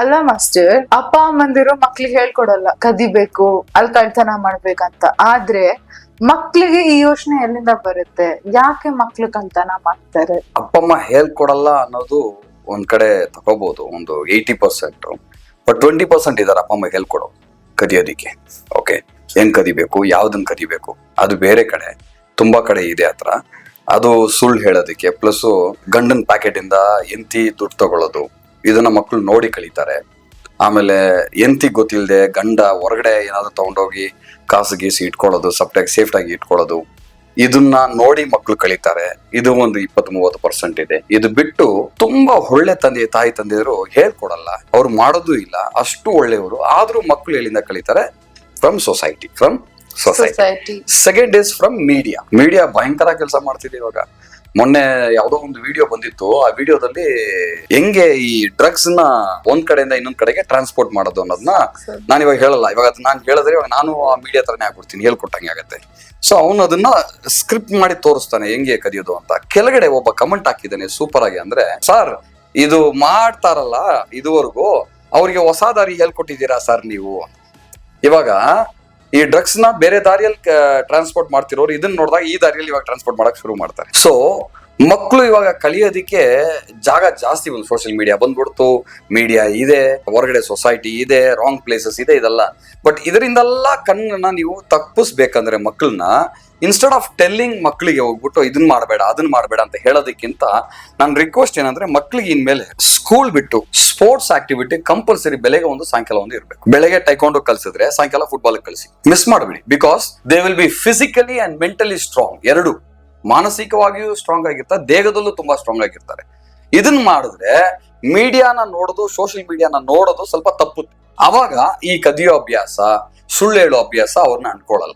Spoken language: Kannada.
ಅಲ್ಲ ಮಾಸ್ಟರ್, ಅಪ್ಪ, ಅಮ್ಮಂದಿರು ಮಕ್ಳಿಗೆ ಹೇಳ್ಕೊಡಲ್ಲ. ಕದಿಬೇಕು, ಅಲ್ಲಿ ಕಳ್ತನ ಮಾಡ್ಬೇಕಂತ. ಆದ್ರೆ ಮಕ್ಳಿಗೆ ಈ ಯೋಚನೆ ಎಲ್ಲಿಂದ ಬರುತ್ತೆ? ಯಾಕೆ ಮಕ್ಳು ಕಳ್ತನ ಮಾಡ್ತಾರೆ? ಅಪ್ಪಮ್ಮ ಹೇಳ್ಕೊಡಲ್ಲ ಅನ್ನೋದು ಒಂದ್ ಕಡೆ ತಗೋಬಹುದು ಒಂದು eighty percent but twenty percent ಇದಾರೆ ಅಪ್ಪ, ಅಮ್ಮ ಹೇಳ್ಕೊಡೋ ಕದಿಯೋದಿಕ್ಕೆ. ಓಕೆ ಏನ್ ಕದಿಬೇಕು, ಯಾವ್ದನ್ ಕದಿಬೇಕು? ಅದು ಬೇರೆ ಕಡೆ, ತುಂಬಾ ಕಡೆ ಇದೆ ಹತ್ರ. ಅದು ಸುಳ್ಳು ಹೇಳೋದಿಕ್ಕೆ ಪ್ಲಸ್ ಗಂಡನ್ ಪ್ಯಾಕೆಟ್ ಇಂದ ಎಂತಿ ದುಡ್ಡು ತಗೊಳ್ಳೋದು. ಇದನ್ನ ಮಕ್ಕಳು ನೋಡಿ ಕಲಿತಾರೆ. ಆಮೇಲೆ ಎಂತಿ ಗೊತ್ತಿಲ್ಲದೆ ಗಂಡ ಹೊರಗಡೆ ಏನಾದ್ರು ತಗೊಂಡೋಗಿ ಕಾಸು ಗೀಸು ಇಟ್ಕೊಳ್ಳೋದು ಸಪ್ಟಾಗಿ ಸೇಫ್ಟಾಗಿ ಆಗಿ ಇಟ್ಕೊಳ್ಳೋದು ಇದನ್ನ ನೋಡಿ ಮಕ್ಕಳು ಕಲಿತಾರೆ. ಇದು ಒಂದು ಇಪ್ಪತ್ತು ಮೂವತ್ತು ಪರ್ಸೆಂಟ್ ಇದೆ. ಇದು ಬಿಟ್ಟು ತುಂಬಾ ಒಳ್ಳೆ ತಂದೆ ತಾಯಿ ತಂದೆಯರು ಹೇಳ್ಕೊಡಲ್ಲ. ಅವ್ರು ಮಾಡೋದು ಇಲ್ಲ. ಅಷ್ಟು ಒಳ್ಳೆಯವರು. ಆದ್ರೂ ಮಕ್ಕಳು ಎಲ್ಲಿಂದ ಕಲಿತಾರೆ? From society from society society second is from media media ಭಯಂಕರ ಕೆಲಸ ಮಾಡ್ತಿದೆ ಇವಾಗ. ಮೊನ್ನೆ ಯಾವುದೋ ಒಂದು ವಿಡಿಯೋ ಬಂದಿತ್ತು. ಆ ವಿಡಿಯೋದಲ್ಲಿ ಹೆಂಗೆ ಈ ಡ್ರಗ್ಸ್ನ ಒಂದ್ ಕಡೆಯಿಂದ ಇನ್ನೊಂದ್ ಕಡೆಗೆ ಟ್ರಾನ್ಸ್ಪೋರ್ಟ್ ಮಾಡೋದು ಅನ್ನೋದನ್ನ ನಾನು ಇವಾಗ ಹೇಳಲ್ಲ. ಇವಾಗ ಅದು ನಾನು ಹೇಳಿದ್ರೆ ಇವಾಗ ನಾನು ಆ ಮೀಡಿಯಾ ತರನೇ ಆಗ್ಬಿಡ್ತೀನಿ ಹೇಳ್ಕೊಟ್ಟಂಗೆ ಆಗತ್ತೆ. ಸೊ ಅವನು ಅದನ್ನ ಸ್ಕ್ರಿಪ್ಟ್ ಮಾಡಿ ತೋರಿಸ್ತಾನೆ ಹೆಂಗೆ ಕದಿಯೋದು ಅಂತ. ಕೆಳಗಡೆ ಒಬ್ಬ ಕಮೆಂಟ್ ಹಾಕಿದ್ದಾನೆ ಸೂಪರ್ ಆಗಿ ಅಂದ್ರೆ ಸರ್ ಇದು ಮಾಡ್ತಾರಲ್ಲ ಇದುವರೆಗೂ ಅವ್ರಿಗೆ ಹೊಸ ದಾರಿ ಹೇಳ್ಕೊಟ್ಟಿದ್ದೀರಾ ಸರ್ ನೀವು? ಇವಾಗ ಈ ಡ್ರಗ್ಸ್ನ ಬೇರೆ ದಾರಿಯಲ್ಲಿ ಟ್ರಾನ್ಸ್ಪೋರ್ಟ್ ಮಾಡ್ತಿರೋರು, ಇದನ್ನ ನೋಡಿದಾಗ ಈ ದಾರಿಯಲ್ಲಿ ಇವಾಗ ಟ್ರಾನ್ಸ್ಪೋರ್ಟ್ ಮಾಡಕ್ ಶುರು ಮಾಡ್ತಾರೆ. ಸೊ ಮಕ್ಕಳು ಇವಾಗ ಕಲಿಯೋದಿಕ್ಕೆ ಜಾಗ ಜಾಸ್ತಿ ಒಂದು ಸೋಷಿಯಲ್ ಮೀಡಿಯಾ ಬಂದ್ಬಿಡ್ತು. ಮೀಡಿಯಾ ಇದೆ, ಹೊರಗಡೆ ಸೊಸೈಟಿ ಇದೆ ರಾಂಗ್ ಪ್ಲೇಸಸ್ ಇದೆ, ಇದೆಲ್ಲ. ಬಟ್ ಇದರಿಂದೆಲ್ಲ ಕಣ್ಣನ್ನ ನೀವು ತಪ್ಪಿಸ್ಬೇಕಂದ್ರೆ ಮಕ್ಕಳನ್ನ ಇನ್ಸ್ಟೆಡ್ ಆಫ್ ಟೆಲ್ಲಿಂಗ್ ಮಕ್ಕಳಿಗೆ ಹೋಗ್ಬಿಟ್ಟು ಇದನ್ನ ಮಾಡಬೇಡ ಅದನ್ನ ಮಾಡಬೇಡ ಅಂತ ಹೇಳೋದಕ್ಕಿಂತ ನನ್ನ ರಿಕ್ವೆಸ್ಟ್ ಏನಂದ್ರೆ ಮಕ್ಕಳಿಗೆ ಇನ್ಮೇಲೆ ಸ್ಕೂಲ್ ಬಿಟ್ಟು ಸ್ಪೋರ್ಟ್ಸ್ ಆಕ್ಟಿವಿಟಿ ಕಂಪಲ್ಸರಿ ಬೆಳಗ್ಗೆ ಒಂದು, ಸಾಯಂಕಾಲ ಒಂದು ಇರಬೇಕು. ಬೆಳಗ್ಗೆ ಟೈಕೊಂಡು ಕಲ್ಸಿದ್ರೆ, ಸಾಯಂಕಾಲ ಫುಟ್ಬಾಲ್ ಕಳಿಸಿ ಮಿಸ್ ಮಾಡಬೇಡಿ because they will be physically and mentally strong ಎರಡು, ಮಾನಸಿಕವಾಗಿಯೂ ಸ್ಟ್ರಾಂಗ್ ಆಗಿರ್ತಾರೆ ದೇಹದಲ್ಲೂ ತುಂಬಾ ಸ್ಟ್ರಾಂಗ್ ಆಗಿರ್ತಾರೆ. ಇದನ್ನ ಮಾಡಿದ್ರೆ ಮೀಡಿಯಾನ ನೋಡೋದು ಸೋಷಿಯಲ್ ಮೀಡಿಯಾನ ನೋಡೋದು ಸ್ವಲ್ಪ ತಪ್ಪುತ್ತೆ. ಅವಾಗ ಈ ಕದಿಯೋ ಅಭ್ಯಾಸ ಸುಳ್ಳು ಹೇಳೋ ಅಭ್ಯಾಸ ಅವ್ರನ್ನ ಅನ್ಕೊಳ್ಳಲ್ಲ